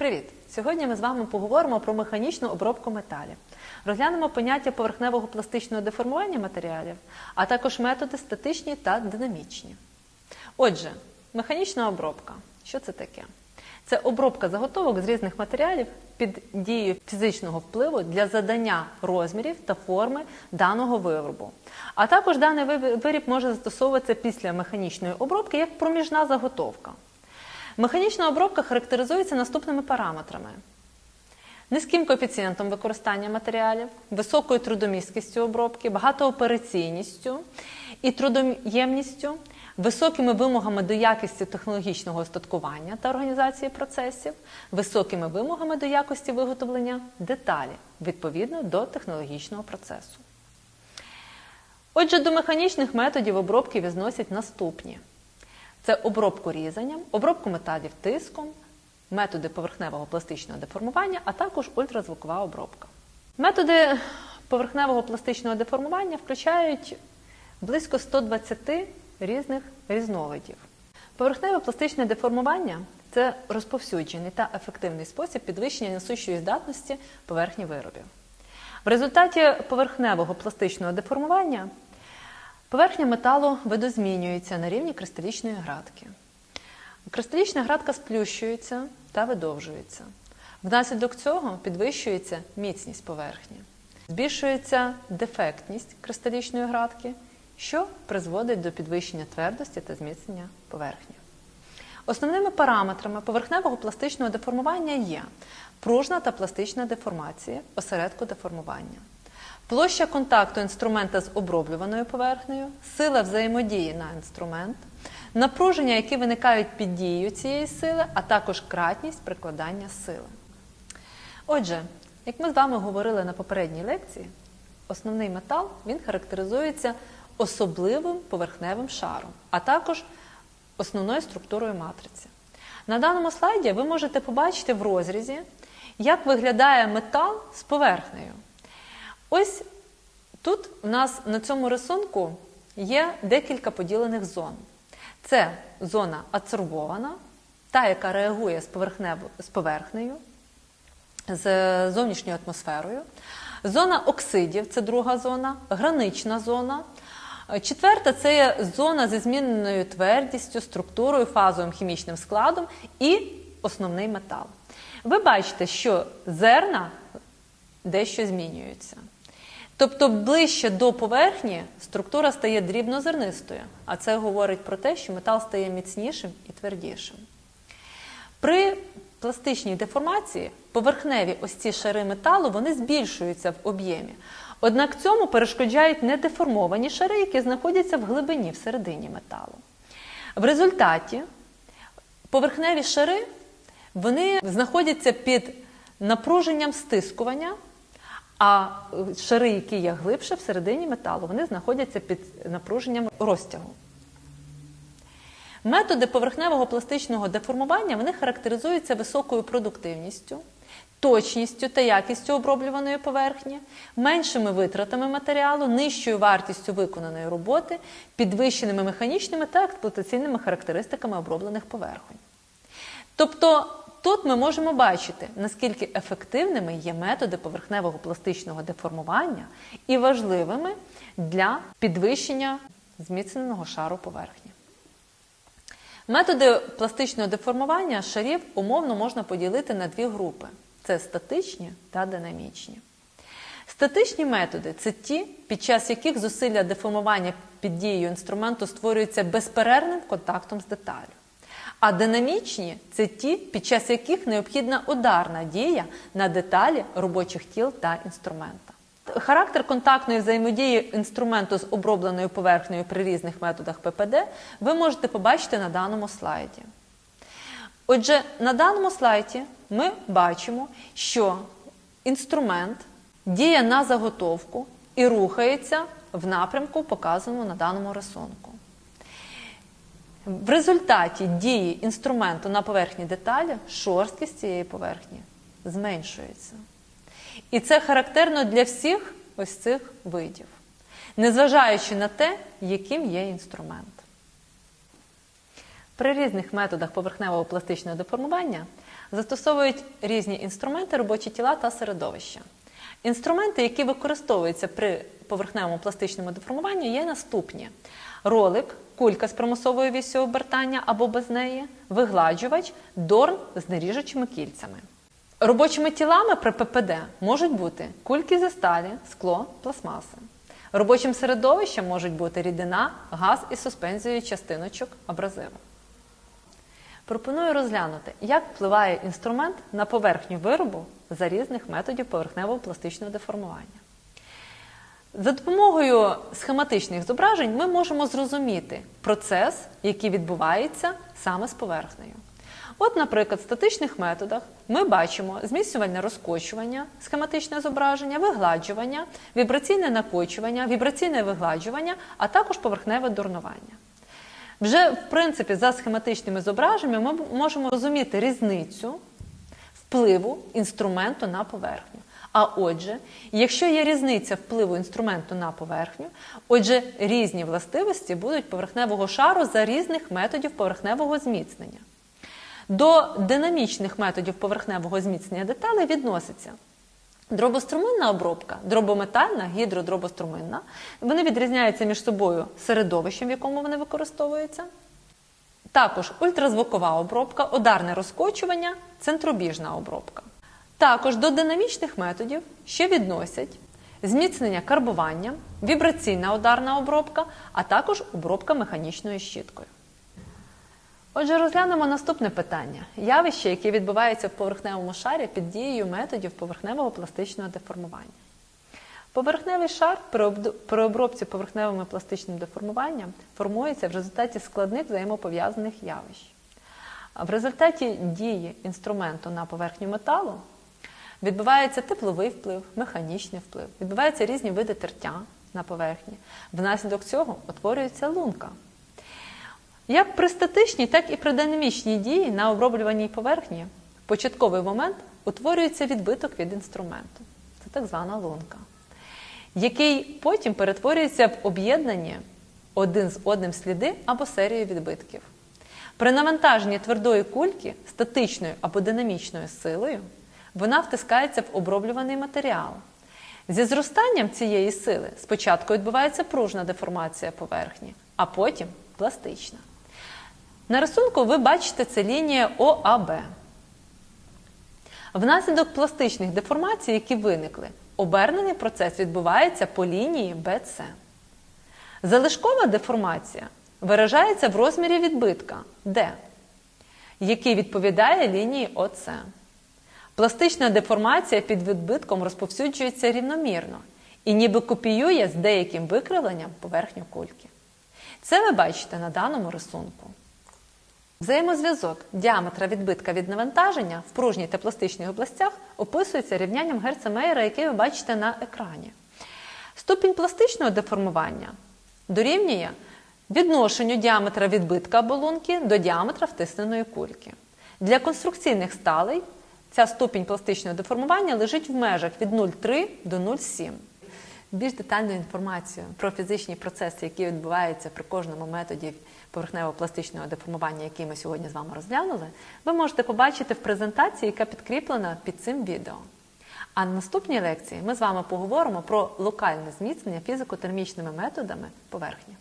Привіт! Сьогодні ми з вами поговоримо про механічну обробку металів. Розглянемо поняття поверхневого пластичного деформування матеріалів, а також методи статичні та динамічні. Отже, механічна обробка. Що це таке? Це обробка заготовок з різних матеріалів під дією фізичного впливу для задання розмірів та форми даного виробу. А також даний виріб може застосовуватися після механічної обробки як проміжна заготовка. Механічна обробка характеризується наступними параметрами: низьким коефіцієнтом використання матеріалів, високою трудомісткістю обробки, багатоопераційністю і трудоємністю, високими вимогами до якості технологічного остаткування та організації процесів, високими вимогами до якості виготовлення деталі відповідно до технологічного процесу. Отже, до механічних методів обробки відносять наступні. Це обробку різанням, обробку металів тиском, методи поверхневого пластичного деформування, а також ультразвукова обробка. Методи поверхневого пластичного деформування включають близько 120 різних різновидів. Поверхневе пластичне деформування це розповсюджений та ефективний спосіб підвищення несущої здатності поверхні виробів. В результаті поверхневого пластичного деформування Поверхня металу видозмінюється на рівні кристалічної градки. Кристалічна градка сплющується та видовжується. Внаслідок цього підвищується міцність поверхні, збільшується дефектність кристалічної градки, що призводить до підвищення твердості та зміцнення поверхні. Основними параметрами поверхневого пластичного деформування є пружна та пластична деформація осередку деформування. Площа контакту інструмента з оброблюваною поверхнею, сила взаємодії на інструмент, напруження, які виникають під дією цієї сили, а також кратність прикладання сили. Отже, як ми з вами говорили на попередній лекції, основний метал він характеризується особливим поверхневим шаром, а також основною структурою матриці. На даному слайді ви можете побачити в розрізі, як виглядає метал з поверхнею. Ось тут у нас на цьому рисунку є декілька поділених зон. Це зона ацербована, та, яка реагує з, поверхнею, з зовнішньою атмосферою. Зона оксидів це друга зона, гранична зона. Четверта це є зона зі зміненою твердістю, структурою, фазовим хімічним складом і основний метал. Ви бачите, що зерна дещо змінюються. Тобто ближче до поверхні структура стає дрібнозернистою, а це говорить про те, що метал стає міцнішим і твердішим. При пластичній деформації поверхневі ось ці шари металу вони збільшуються в об'ємі. Однак цьому перешкоджають недеформовані шари, які знаходяться в глибині всередині металу. В результаті поверхневі шари вони знаходяться під напруженням стискування. А шари, які є глибше всередині металу, вони знаходяться під напруженням розтягу. Методи поверхневого пластичного деформування вони характеризуються високою продуктивністю, точністю та якістю оброблюваної поверхні, меншими витратами матеріалу, нижчою вартістю виконаної роботи, підвищеними механічними та експлуатаційними характеристиками оброблених поверхонь. Тобто Тут ми можемо бачити, наскільки ефективними є методи поверхневого пластичного деформування і важливими для підвищення зміцненого шару поверхні. Методи пластичного деформування шарів умовно можна поділити на дві групи: це статичні та динамічні. Статичні методи це ті, під час яких зусилля деформування під дією інструменту створюються безперервним контактом з деталю. А динамічні це ті, під час яких необхідна ударна дія на деталі робочих тіл та інструмента. Характер контактної взаємодії інструменту з обробленою поверхнею при різних методах ППД ви можете побачити на даному слайді. Отже, на даному слайді ми бачимо, що інструмент діє на заготовку і рухається в напрямку, показаному на даному рисунку. В результаті дії інструменту на поверхні деталі шорсткість цієї поверхні зменшується. І це характерно для всіх ось цих видів, незважаючи на те, яким є інструмент. При різних методах поверхневого пластичного деформування застосовують різні інструменти, робочі тіла та середовища. Інструменти, які використовуються при поверхневому пластичному деформуванні, є наступні: ролик, кулька з примусовою вісю обертання або без неї, вигладжувач, дорн з неріжучими кільцями. Робочими тілами при ППД можуть бути кульки зі сталі, скло, пластмаси. Робочим середовищем можуть бути рідина, газ із суспензією частиночок абразиву. Пропоную розглянути, як впливає інструмент на поверхню виробу за різних методів поверхневого пластичного деформування. За допомогою схематичних зображень ми можемо зрозуміти процес, який відбувається саме з поверхнею. От, наприклад, в статичних методах ми бачимо зміцнювальне розкочування, схематичне зображення, вигладжування, вібраційне накочування, вібраційне вигладжування, а також поверхневе дурнування. Вже, в принципі, за схематичними зображеннями ми можемо розуміти різницю впливу інструменту на поверхню. А отже, якщо є різниця впливу інструменту на поверхню, отже, різні властивості будуть поверхневого шару за різних методів поверхневого зміцнення. До динамічних методів поверхневого зміцнення деталей відноситься дробоструминна обробка, дробометальна, гідродробоструминна. Вони відрізняються між собою середовищем, в якому вони використовуються. Також ультразвукова обробка, ударне розкочування, центробіжна обробка. Також до динамічних методів ще відносять зміцнення карбування, вібраційна ударна обробка, а також обробка механічною щіткою. Отже, розглянемо наступне питання: явище, яке відбувається в поверхневому шарі під дією методів поверхневого пластичного деформування. Поверхневий шар при обробці поверхневим пластичним деформуванням формується в результаті складних взаємопов'язаних явищ. В результаті дії інструменту на поверхню металу відбувається тепловий вплив, механічний вплив, відбуваються різні види тертя на поверхні. Внаслідок цього утворюється лунка. Як при статичній, так і при динамічній дії на оброблюваній поверхні в початковий момент утворюється відбиток від інструменту. Це так звана лунка, який потім перетворюється в об'єднані один з одним сліди або серію відбитків. При навантаженні твердої кульки статичною або динамічною силою вона втискається в оброблюваний матеріал. Зі зростанням цієї сили спочатку відбувається пружна деформація поверхні, а потім пластична. На рисунку ви бачите це лінія ОАБ. Внаслідок пластичних деформацій, які виникли, обернений процес відбувається по лінії БЦ. Залишкова деформація виражається в розмірі відбитка D, який відповідає лінії ОЦ. Пластична деформація під відбитком розповсюджується рівномірно і ніби копіює з деяким викривленням поверхню кульки. Це ви бачите на даному рисунку. Взаємозв'язок діаметра відбитка від навантаження в пружній та пластичній областях описується рівнянням герца Мейера, яке ви бачите на екрані. Ступінь пластичного деформування дорівнює відношенню діаметра відбитка оболонки до діаметра втисненої кульки. Для конструкційних сталей ця ступінь пластичного деформування лежить в межах від 0,3 до 0,7. Більш детальну інформацію про фізичні процеси, які відбуваються при кожному методі поверхнево-пластичного деформування, який ми сьогодні з вами розглянули, ви можете побачити в презентації, яка підкріплена під цим відео. А на наступній лекції ми з вами поговоримо про локальне зміцнення фізико-термічними методами поверхні.